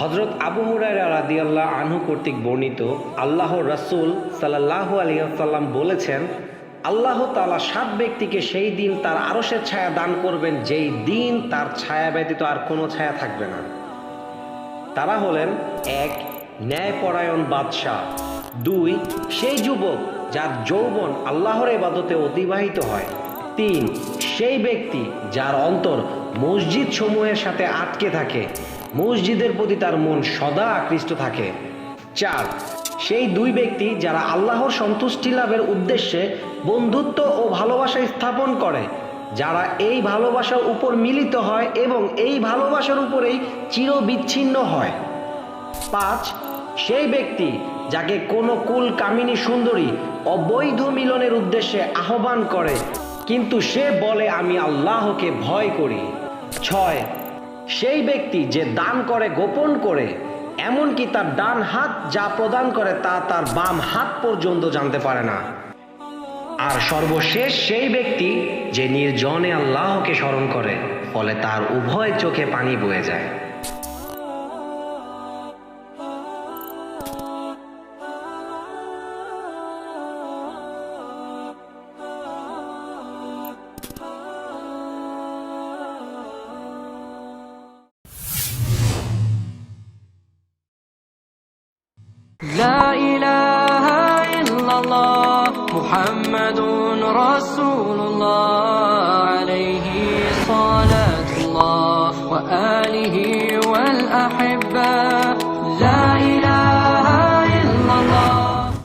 হজরত আবু হুরায়রা রাদিয়াল্লাহ আনহু কর্তৃক বর্ণিত আল্লাহ রাসূল সাল্লাল্লাহু আলাইহি ওয়াসাল্লাম বলেছেন, আল্লাহ তালা সাত ব্যক্তিকে সেই দিন তার আরশের ছায়া দান করবেন, যেই দিন তার ছায়া ব্যতীত আর কোনো ছায়া থাকবে না। তারা হলেন এক, ন্যায়পরায়ণ বাদশাহ। দুই, সেই যুবক যার যৌবন আল্লাহর এবাদতে অতিবাহিত হয়। তিন, সেই ব্যক্তি যার অন্তর মসজিদ সমূহের সাথে আটকে থাকে। মসজিদের প্রতি তার মন সদা আকৃষ্ট থাকে। চার, সেই দুই ব্যক্তি যারা আল্লাহর সন্তুষ্টি লাভের উদ্দেশ্যে বন্ধুত্ব ও ভালোবাসা স্থাপন করে, যারা এই ভালোবাসার উপর মিলিত হয় এবং এই ভালোবাসার উপরেই চিরবিচ্ছিন্ন হয়। পাঁচ, সেই ব্যক্তি যাকে কোনো কুল কামিনী সুন্দরী অবৈধ মিলনের উদ্দেশ্যে আহ্বান করে, কিন্তু সে বলে, আমি আল্লাহকে ভয় করি। ছয় সেই ব্যক্তি যে দান করে, গোপন করে, এমনকি তার ডান হাত যা প্রদান করে তা তার বাম হাত পর্যন্ত জানতে পারে না। আর সর্বশেষ সেই ব্যক্তি যে নির্জনে আল্লাহকে স্মরণ করে, ফলে তার উভয় চোখে পানি বয়ে যায়। لا إله إلا الله محمد رسول الله عليه صلاة الله وآله والأحبة.